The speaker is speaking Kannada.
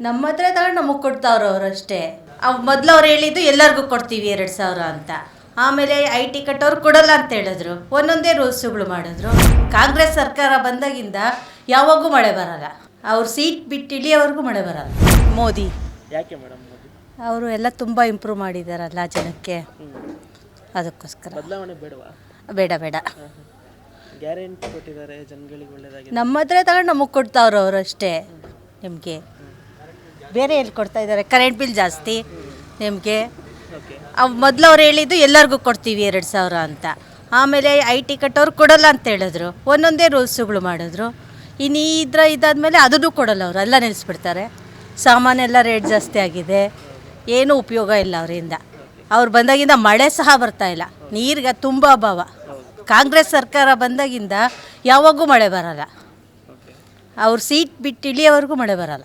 ನಮ್ಮ ಹತ್ರ ತಗೊಂಡು ನಮಗೆ ಕೊಡ್ತಾವ್ರು ಅವ್ರು ಅಷ್ಟೇ. ಅವ್ ಮೊದಲು ಅವ್ರು ಹೇಳಿದ್ದು ಎಲ್ಲರಿಗೂ ಕೊಡ್ತೀವಿ ಎರಡು ಸಾವಿರ ಅಂತ. ಆಮೇಲೆ ಐ ಟಿ ಕಟ್ಟೋರು ಕೊಡಲ್ಲ ಅಂತ ಹೇಳಿದ್ರು. ಒಂದೊಂದೇ ರೂಲ್ಸುಗಳು ಮಾಡಿದ್ರು. ಕಾಂಗ್ರೆಸ್ ಸರ್ಕಾರ ಬಂದಾಗಿಂದ ಯಾವಾಗೂ ಮಳೆ ಬರಲ್ಲ. ಅವ್ರ ಸೀಟ್ ಬಿಟ್ಟು ಇಳಿಯೋವರೆಗೂ ಮಳೆ ಬರಲ್ಲ. ಮೋದಿ. ಯಾಕೆ ಮೇಡಮ್ ಮೋದಿ? ಅವರು ಎಲ್ಲ ತುಂಬ ಇಂಪ್ರೂವ್ ಮಾಡಿದಾರಲ್ಲ ಜನಕ್ಕೆ. ಅದಕ್ಕೋಸ್ಕರ. ಬದಲಾವಣೆ ಬೇಡವಾ? ಬೇಡ ಬೇಡ. ಗ್ಯಾರಂಟಿ ಕೊಟ್ಟಿದ್ದಾರೆ ಜನಗಳಿಗೆ ಒಳ್ಳೇದಾಗಿದೆ. ನಮ್ಮ ಹತ್ರ ತಗೊಂಡು ನಮಗೆ ಕೊಡ್ತಾವ್ರು ಅವರು ಅಷ್ಟೇ. ನಿಮಗೆ. ಬೇರೆ ಎಲ್ಲಿ ಕೊಡ್ತಾ ಇದ್ದಾರೆ. ಕರೆಂಟ್ ಬಿಲ್ ಜಾಸ್ತಿ ನಿಮಗೆ. ಮೊದಲು ಅವ್ರು ಹೇಳಿದ್ದು ಎಲ್ಲರಿಗೂ ಕೊಡ್ತೀವಿ ಎರಡು ಸಾವಿರ ಅಂತ. ಆಮೇಲೆ ಐ ಟಿ ಕಟ್ಟೋರು ಕೊಡಲ್ಲ ಅಂತ ಹೇಳಿದ್ರು. ಒಂದೊಂದೇ ರೂಲ್ಸುಗಳು ಮಾಡಿದ್ರು. ಇನ್ನು ಇದ್ರ ಇದಾದ್ಮೇಲೆ ಅದನ್ನು ಕೊಡಲ್ಲ ಅವರು. ಎಲ್ಲ ನಿಲ್ಲಿಸ್ಬಿಡ್ತಾರೆ ಸಾಮಾನೆಲ್ಲ ರೇಟ್ ಜಾಸ್ತಿ ಆಗಿದೆ. ಏನೂ ಉಪಯೋಗ ಇಲ್ಲ ಅವರಿಂದ. ಅವ್ರು ಬಂದಾಗಿಂದ ಮಳೆ ಸಹ ಬರ್ತಾ ಇಲ್ಲ. ನೀರಿಗೆ ತುಂಬ ಅಭಾವ. ಕಾಂಗ್ರೆಸ್ ಸರ್ಕಾರ ಬಂದಾಗಿಂದ ಯಾವಾಗೂ ಮಳೆ ಬರಲ್ಲ. ಅವ್ರು ಸೀಟ್ ಬಿಟ್ಟು ಇಳಿಯೋವರೆಗೂ ಮಳೆ ಬರಲ್ಲ.